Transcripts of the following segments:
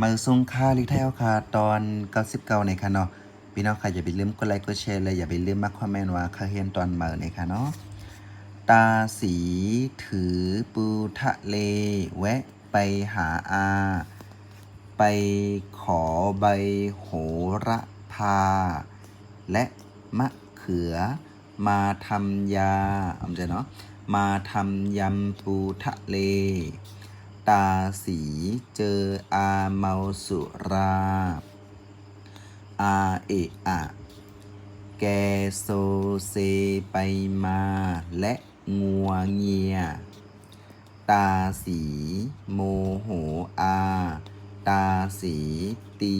มาส่งค่าลิเทลค่ะตอน 99ในค่ะเนาะพี่น้องค่ะอย่าไปลืมกดไลค์กดแชร์เลยอย่าไปลืมมาคอมเมนต์ว่าเขาเห็นตอนเมื่อในค่ะเนาะตาสีถือปูทะเล แวะไปหาอา ไปขอใบโหระพา และมะเขือ มาทำยาอำใจเนาะมาทำยำปูทะเล ตาสี เจออาเมาสุรา อาเอะอะแกโซเซไปมา และงัวเงีย ตาสี โมโหอา ตาสี ตี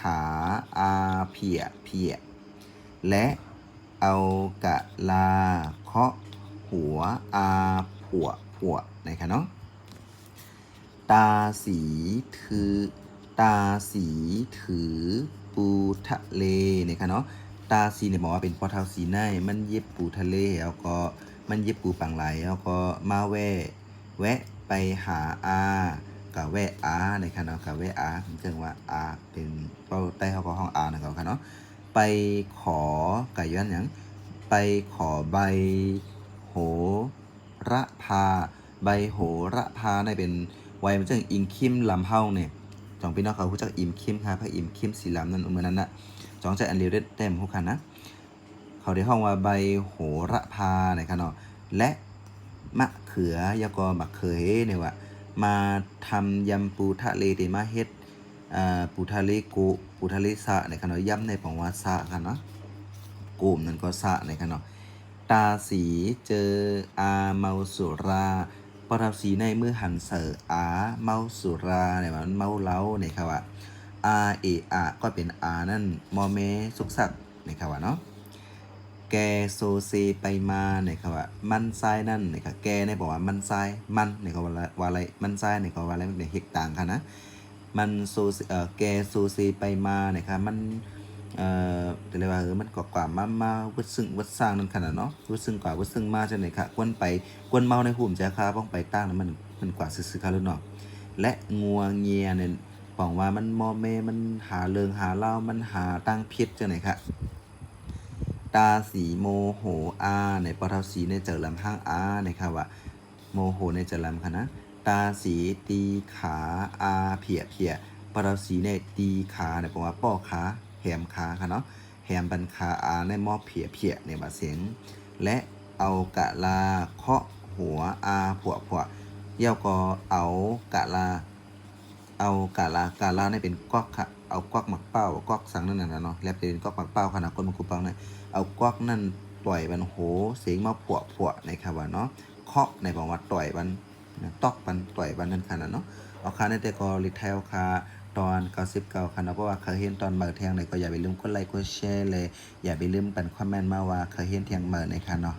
ขาอาเพียเพียและเอากะลาเคาะหัวอาผัวผัวนะคะเนาะ ตาสีถือ ตาสีถือ ปูทะเลนะคะเนาะตาสีเนี่ยบอกว่าเป็นปอเทาสีในมันเย็บปูทะเลแล้วก็มันเย็บปูปังไหลแล้วก็มาแวะแวะไปหาอากะแวะอานะคะเนาะกะแวะอาเรียกว่าอาเป็นเป้าใต้เขาก็ห้องอานะครับค่ะเนาะไปขอกะย้อนหยังไปขอใบโหระพา ใบโหระพาในเป็น ไวยมันจังอิมคิมลำเฮาเนี่ยจองพี่น้องเขารู้จักอิมคิมค่ะพระอิมคิมสีลำนั่นเหมือนนั้นนะจองใจอันเรียวได้เต็มหุกคันนะ เขาได้ห้องว่าใบโหระพานครับเนาะและมะเขือยากอมะเขือเนี่ยว่ามาทำยำปูทะเลเดมาเฮ็ดอ่าปูทะเลโกปูทะเลสะในขณะยำในปองวาสะกันเนาะโกมนั่นก็สะในขณะตาสีเจออาเมาสุรา ปราสีในมือหันเสออาเมาสุราเนี่ยมันเมาเล้าเนี่ยครับว่าอาเออะก็เป็นอานั่นมอเมสุกสักเนี่ยครับว่าเนาะแกโซเซไปมาเนี่ยครับว่ามันทรายนั่นเนี่ยครับแกเนี่ยบอกว่ามันทรายมันเนี่ยเขาว่าอะไรว่าอะไรมันทรายเนี่ยเขาว่าอะไรมันเป็นเฮกต่างกันนะมันโซเซเอ่อแกโซเซไปมาเนี่ยครับมัน เอ่อจะเรียกว่าเออมันกว่ากว่ามามาวัดซึ่งวัดสร้างนั่นขนาดเนาะวัดซึ่งกว่าวัดซึ่งมาจังไหนครับกวนไปกวนเมาในหุ่มใจคาป้องไปตั้งนั้นมันมันกว่าซื่อๆครับลูกเนาะและงัวเงียเนี่ยบอกว่ามันมอเมมันหาเริงหาเล่ามันหาตั้งพิษจังไหนครับตาสีโมโหอาในปอเทาสีในเจอลำห้างอาในค่ะว่าโมโหในเจอลำค่ะนะตาสีตีขาอาเพียเพียปอเทาสีในตีขาในบอกว่าป้อขา แหมขาค่ะเนาะแหมบันขาอาในหม้อเพียเพียในบาเสียง และเอากะลาเคาะหัวอาผัวผัวเย่าก็เอากะลา เอากาลากาลาเนี่ยเป็นกวักค่ะเอากวักหมักเป้ากวักสังนั่นน่ะเนาะแล้วเป็นกวักหมักเป้าขนาดคนมันคูเป้าเนี่ยเอากวักนั่นต่อยมันโหเสียงมาผัวผัวในค่ะว่าเนาะเคาะในบอกว่าต่อยมันตอกมันต่อยมันนั่นขนาดเนาะเอาคาในแต่ก็รีเทลค่ะ ตอน 99ค่ะเนาะเพราะว่าเคยเห็นตอนเบอร์เทียงเลยก็อย่าไปลืมกดไลค์กดแชร์เลย อย่าไปลืมปันคอมเมนต์มาว่าเคยเห็นเทียงเบอร์ในค่ะเนาะ